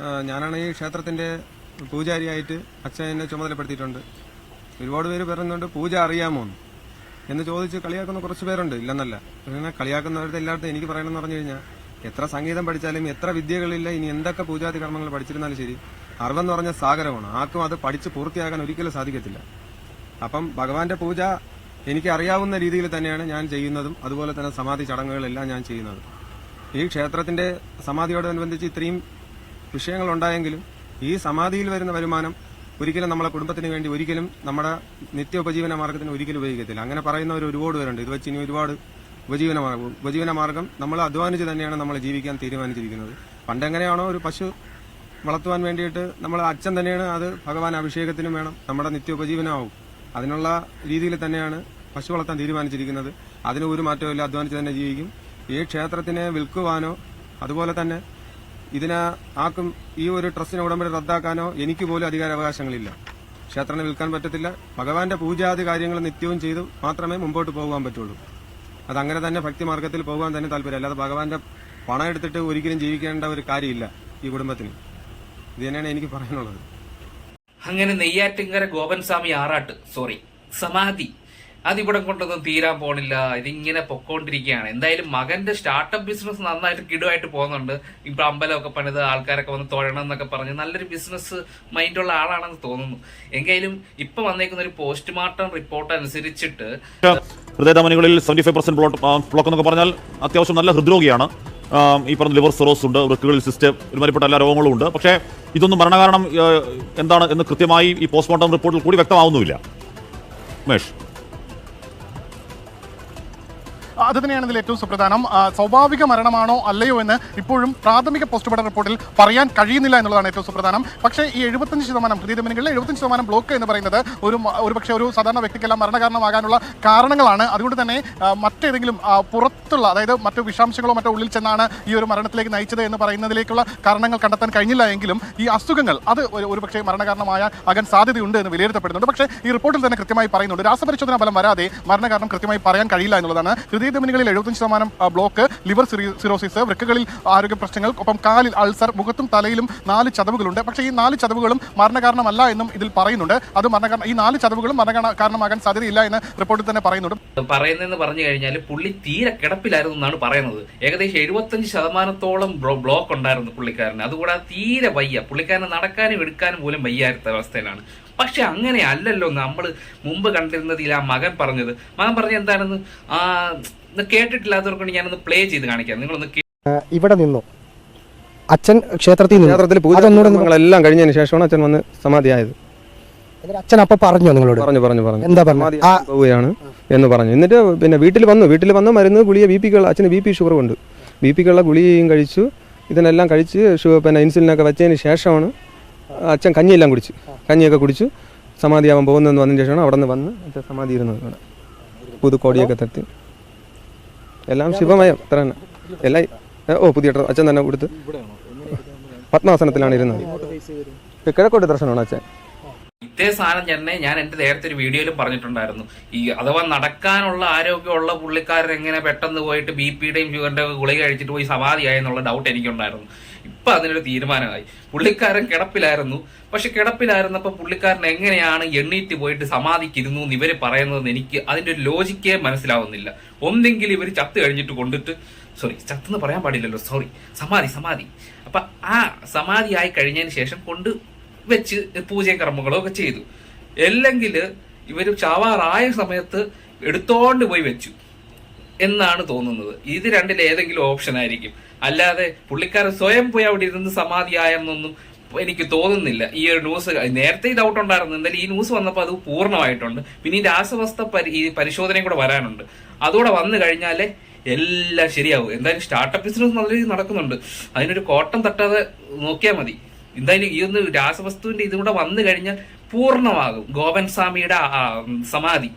ഞാനാണ് ഈ ക്ഷേത്രത്തിന്റെ പൂജാരിയായിട്ട് അച്ഛൻ എന്നെ ചുമതലപ്പെടുത്തിയിട്ടുണ്ട്. ഒരുപാട് പേര് പറയുന്നുണ്ട് പൂജ അറിയാമോ? എന്ന്. എന്ന് ചോദിച്ച് കളിയാക്കുന്ന കുറച്ച് പേരുണ്ട് ഇല്ലെന്നല്ല. പിന്നെ കളിയാക്കുന്നവരുടെ എല്ലായിടത്തും എനിക്ക് പറയണമെന്ന് പറഞ്ഞു കഴിഞ്ഞാൽ എത്ര സംഗീതം പഠിച്ചാലും എത്ര വിദ്യകളില്ല ഇനി എന്തൊക്കെ പൂജാതി കർമ്മങ്ങൾ പഠിച്ചിരുന്നാലും ശരി അറിവെന്ന് പറഞ്ഞ സാഗരമാണ്. ആർക്കും അത് പഠിച്ച് പൂർത്തിയാക്കാൻ ഒരിക്കലും സാധിക്കത്തില്ല. അപ്പം ഭഗവാന്റെ പൂജ എനിക്ക് അറിയാവുന്ന രീതിയിൽ തന്നെയാണ് ഞാൻ ചെയ്യുന്നതും അതുപോലെ തന്നെ സമാധി ചടങ്ങുകളെല്ലാം ഞാൻ ചെയ്യുന്നതും. ഈ ക്ഷേത്രത്തിന്റെ സമാധിയോടനുബന്ധിച്ച് ഇത്രയും വിഷയങ്ങൾ ഉണ്ടായെങ്കിലും ഈ സമാധിയിൽ വരുന്ന വരുമാനം ഒരിക്കലും നമ്മളെ കുടുംബത്തിന് വേണ്ടി ഒരിക്കലും നമ്മുടെ നിത്യ ഉപജീവന മാർഗത്തിന് ഒരിക്കലും ഉപയോഗിക്കത്തില്ല. അങ്ങനെ പറയുന്നവർ ഒരുപാട് പേരുണ്ട്. ഇത് വെച്ച് ഇനി ഒരുപാട് ഉപജീവന മാർഗം ഉപജീവന മാർഗം നമ്മൾ അധ്വാനിച്ച് തന്നെയാണ് നമ്മൾ ജീവിക്കാൻ തീരുമാനിച്ചിരിക്കുന്നത്. പണ്ടെങ്ങനെയാണോ ഒരു പശു വളർത്തുവാൻ വേണ്ടിയിട്ട് നമ്മൾ അച്ഛൻ തന്നെയാണ് അത് ഭഗവാൻ അഭിഷേകത്തിനും വേണം. നമ്മുടെ നിത്യ ഉപജീവനമാവും അതിനുള്ള രീതിയിൽ തന്നെയാണ് പശു വളർത്താൻ തീരുമാനിച്ചിരിക്കുന്നത്. അതിന് ഒരു മാറ്റമില്ല അധ്വാനിച്ച് തന്നെ ജീവിക്കും. ഈ ക്ഷേത്രത്തിനെ വിൽക്കുവാനോ അതുപോലെ തന്നെ ഇതിനെ ആർക്കും ഈ ഒരു ട്രസ്റ്റിനെ ഉടമ്പടി റദ്ദാക്കാനോ എനിക്ക് പോലും അധികാരാവകാശങ്ങളില്ല. ക്ഷേത്രനെ വിൽക്കാൻ പറ്റത്തില്ല. ഭഗവാന്റെ പൂജാതി കാര്യങ്ങൾ നിത്യവും ചെയ്ത് മാത്രമേ മുമ്പോട്ട് പോകാൻ പറ്റുള്ളൂ. അതങ്ങനെ തന്നെ ഭക്തി മാർഗത്തിൽ പോകാൻ തന്നെ താല്പര്യം. അല്ലാതെ ഭഗവാന്റെ പണം എടുത്തിട്ട് ഒരിക്കലും ജീവിക്കേണ്ട ഒരു കാര്യമില്ല ഈ കുടുംബത്തിന്. ഇത് തന്നെയാണ് എനിക്ക് പറയാനുള്ളത്. അങ്ങനെ നെയ്യാറ്റിങ്കര ഗോപൻസ്വാമി ആറാട്ട് സോറി സമാധി. അതിവിടെ കൊണ്ടൊന്നും തീരാൻ പോണില്ല. ഇതിങ്ങനെ പൊക്കോണ്ടിരിക്കുകയാണ്. എന്തായാലും മകന്റെ സ്റ്റാർട്ടപ്പ് ബിസിനസ് നന്നായിട്ട് കിടുവായിട്ട് പോകുന്നുണ്ട്. ഇപ്പൊ അമ്പലമൊക്കെ പണിത് ആൾക്കാരൊക്കെ വന്ന് തൊഴണം എന്നൊക്കെ പറഞ്ഞ് നല്ലൊരു ബിസിനസ് മൈൻഡുള്ള ആളാണെന്ന് തോന്നുന്നു. എങ്കിലും ഇപ്പൊ വന്നേക്കുന്ന ഒരു പോസ്റ്റ്മോർട്ടം റിപ്പോർട്ട് അനുസരിച്ചിട്ട് ഹൃദയധമനികളിൽ ബ്ലോക്ക് എന്നൊക്കെ പറഞ്ഞാൽ അത്യാവശ്യം നല്ല ഹൃദ്രോഗിയാണ്. ഈ പറഞ്ഞ ലിവർ സിറോസ് ഉണ്ട് വൃക്കുകളിൽ സിസ്റ്റം ഒരുമാതിരിപ്പെട്ട എല്ലാ രോഗങ്ങളും ഉണ്ട്. പക്ഷേ ഇതൊന്നും മരണകാരണം എന്താണ് എന്ന് കൃത്യമായി ഈ പോസ്റ്റ്മോർട്ടം റിപ്പോർട്ടിൽ കൂടി വ്യക്തമാവുന്നുമില്ല. ഉമേഷ് അത് തന്നെയാണ് ഇതിൽ ഏറ്റവും സുപ്രധാനം. സ്വാഭാവിക മരണമാണോ അല്ലയോ എന്ന് ഇപ്പോഴും പ്രാഥമിക പോസ്റ്റ്മോർട്ടം റിപ്പോർട്ടിൽ പറയാൻ കഴിയുന്നില്ല എന്നുള്ളതാണ് ഏറ്റവും സുപ്രധാനം. പക്ഷേ ഈ എഴുപത്തഞ്ച് ശതമാനം ഹൃദയധമനികളിൽ എഴുപത്തഞ്ച് ശതമാനം ബ്ലോക്ക് എന്ന് പറയുന്നത് ഒരു ഒരു പക്ഷേ ഒരു സാധാരണ വ്യക്തിക്കെല്ലാം മരണകാരണമാകാനുള്ള കാരണങ്ങളാണ്. അതുകൊണ്ട് തന്നെ മറ്റേതെങ്കിലും പുറത്തുള്ള അതായത് മറ്റു വിഷാംശങ്ങളോ മറ്റോ ഉള്ളിൽ ചെന്നാണ് ഈ ഒരു മരണത്തിലേക്ക് നയിച്ചത് എന്ന് പറയുന്നതിലേക്കുള്ള കാരണങ്ങൾ കണ്ടെത്താൻ കഴിഞ്ഞില്ല എങ്കിലും ഈ അസുഖങ്ങൾ അത് ഒരു പക്ഷേ മരണകാരണമായ ആകാൻ സാധ്യതയുണ്ട് എന്ന് വിലയിരുത്തപ്പെടുന്നുണ്ട്. പക്ഷേ ഈ റിപ്പോർട്ടിൽ തന്നെ കൃത്യമായി പറയുന്നുണ്ട്. രാസപരിശോധന ഫലം വരാതെ മരണകാരണം കൃത്യമായി പറയാൻ കഴിയില്ല എന്നുള്ളതാണ്. ഹൃദയധമനികളിൽ എഴുപത്തഞ്ച് ശതമാനം ബ്ലോക്ക് ലിവർ സിറോസിസ് വൃക്കകളിൽ ആരോഗ്യ പ്രശ്നങ്ങൾ ഒപ്പം കാലിൽ അൾസർ മുഖത്തും തലയിലും നാല് ചതവുകളുണ്ട്. പക്ഷേ ഈ നാല് ചതവുകളും മരണകാരണമല്ല എന്നും ഇതിൽ പറയുന്നുണ്ട്. അത് മരണകാരണം ഈ നാല് ചതവുകളും മരണകാരണമാകാൻ കാരണമാകാൻ സാധ്യതയില്ല എന്ന് റിപ്പോർട്ടിൽ തന്നെ പറയുന്നുണ്ട്. പറയുന്നതെന്ന് പറഞ്ഞു കഴിഞ്ഞാൽ പുള്ളി തീരെ കിടപ്പിലായിരുന്നു എന്നാണ് പറയുന്നത്. ഏകദേശം എഴുപത്തഞ്ച് ശതമാനത്തോളം ബ്ലോ- ബ്ലോക്ക് ഉണ്ടായിരുന്നു പുള്ളിക്കാരന്. അതുകൂടാതെ തീരെ വയ്യ. പുള്ളിക്കാരന് നടക്കാനും എടുക്കാനും പോലും വയ്യാത്ത അവസ്ഥയിലാണ്. പക്ഷെ അങ്ങനെ അല്ലല്ലോ നമ്മൾ മുമ്പ് കണ്ടിരുന്നതിൽ ആ മകൻ പറഞ്ഞത്. മകൻ പറഞ്ഞ എന്താണെന്ന്? കേട്ടിട്ടില്ലാത്തവർക്കൊണ്ട് ഞാനൊന്ന് പ്ലേ ചെയ്ത് കാണിക്കാം. നിങ്ങളൊന്ന് ഇവിടെ നിന്നു. അച്ഛൻ ക്ഷേത്രത്തിൽ നിന്ന്. ക്ഷേത്രത്തിൽ പൂജകളെല്ലാം കഴിഞ്ഞതിന് ശേഷമാണ് അച്ഛൻ വന്ന് സമാധിയായത്. എന്നിട്ട് അച്ഛൻ അപ്പൊ പറഞ്ഞു നിങ്ങളോട്? പറഞ്ഞു പറഞ്ഞു പറഞ്ഞു. എന്താ പറഞ്ഞു. പോവുകയാണ് എന്ന് പറഞ്ഞു. എന്നിട്ട് പിന്നെ വീട്ടിൽ വന്നു. വീട്ടിൽ വന്ന് മരുന്ന് ഗുളിയെ ബി പിക്കുള്ള അച്ഛന് ബി പി ഷുഗർ ഉണ്ട്. ബി പിക്കുള്ള ഗുളികയും കഴിച്ചു. ഇതിനെല്ലാം കഴിച്ച് പിന്നെ ഇൻസുലിനൊക്കെ വെച്ചതിന് ശേഷമാണ് അച്ഛൻ കഞ്ഞിയെല്ലാം കുടിച്ച്. കഞ്ഞിയൊക്കെ കുടിച്ച് സമാധിയാവാൻ പോകുന്നതെന്ന് വന്നതിന് ശേഷമാണ് അവിടെ നിന്ന് വന്ന് അച്ഛൻ സമാധി ഇരുന്നത് ഇവിടെ. പുതുക്കോടിയൊക്കെ തട്ടി. എല്ലാം ശിവമയം അത്ര തന്നെ എല്ലാം ഓ പുതിയ അച്ഛൻ തന്നെ കൊടുത്ത് പത്മാസനത്തിലാണ് ഇരുന്നത്. കിഴക്കോട്ട് ദർശനമാണ് അച്ഛൻ. ഇതേ സാധനം തന്നെ ഞാൻ എന്റെ നേരത്തെ ഒരു വീഡിയോയിലും പറഞ്ഞിട്ടുണ്ടായിരുന്നു. ഈ അഥവാ നടക്കാനുള്ള ആരോഗ്യമുള്ള പുള്ളിക്കാരൻ എങ്ങനെ പെട്ടെന്ന് പോയിട്ട് ബി പിയുടെയും ഷുഗറിന്റെ ഗുളിക കഴിച്ചിട്ട് പോയി സമാധിയായെന്നുള്ള ഡൗട്ട് എനിക്കുണ്ടായിരുന്നു. ഇപ്പൊ അതിനൊരു തീരുമാനമായി. പുള്ളിക്കാരൻ കിടപ്പിലായിരുന്നു. പക്ഷെ കിടപ്പിലായിരുന്നപ്പോ പുള്ളിക്കാരൻ എങ്ങനെയാണ് എണ്ണീറ്റ് പോയിട്ട് സമാധിക്കിരുന്നു എന്ന് ഇവർ പറയുന്നതെന്ന് എനിക്ക് അതിന്റെ ഒരു ലോജിക്കേ മനസ്സിലാവുന്നില്ല. ഒന്നെങ്കിൽ ഇവർ ചത്ത് കഴിഞ്ഞിട്ട് കൊണ്ടിട്ട് സോറി ചത്തെന്ന് പറയാൻ പാടില്ലല്ലോ സോറി. സമാധി സമാധി. അപ്പൊ ആ സമാധി ആയി കഴിഞ്ഞതിന് ശേഷം കൊണ്ട് വെച്ച് പൂജയും കർമ്മങ്ങളും ഒക്കെ ചെയ്തു. അല്ലെങ്കിൽ ഇവർ ചാവാറായ സമയത്ത് എടുത്തോണ്ട് പോയി വെച്ചു. എന്നാണ് തോന്നുന്നത്. ഇത് രണ്ടിൽ ഏതെങ്കിലും ഓപ്ഷൻ ആയിരിക്കും. അല്ലാതെ പുള്ളിക്കാരൻ സ്വയം പോയി അവിടെ ഇരുന്ന് സമാധിയായെന്നൊന്നും എനിക്ക് തോന്നുന്നില്ല. ഈ ഒരു ന്യൂസ് നേരത്തെ ഈ ഡൗട്ട് ഉണ്ടായിരുന്നു. എന്തായാലും ഈ ന്യൂസ് വന്നപ്പോൾ അത് പൂർണമായിട്ടുണ്ട്. പിന്നെ ഈ രാസവസ്തു ഈ പരിശോധനയും കൂടെ വരാനുണ്ട്. അതുകൂടെ വന്നു കഴിഞ്ഞാലേ എല്ലാം ശരിയാവും. എന്തായാലും സ്റ്റാർട്ടപ്പ് ബിസിനസ് നല്ല രീതിയിൽ നടക്കുന്നുണ്ട്. അതിനൊരു കോട്ടം തട്ടാതെ നോക്കിയാൽ മതി. എന്തായാലും ഈ ഒന്ന് രാസവസ്തുവിന്റെ ഇതും കൂടെ വന്നു കഴിഞ്ഞാൽ പൂർണമാകും. ഗോപൻ സ്വാമിയുടെ സമാധി.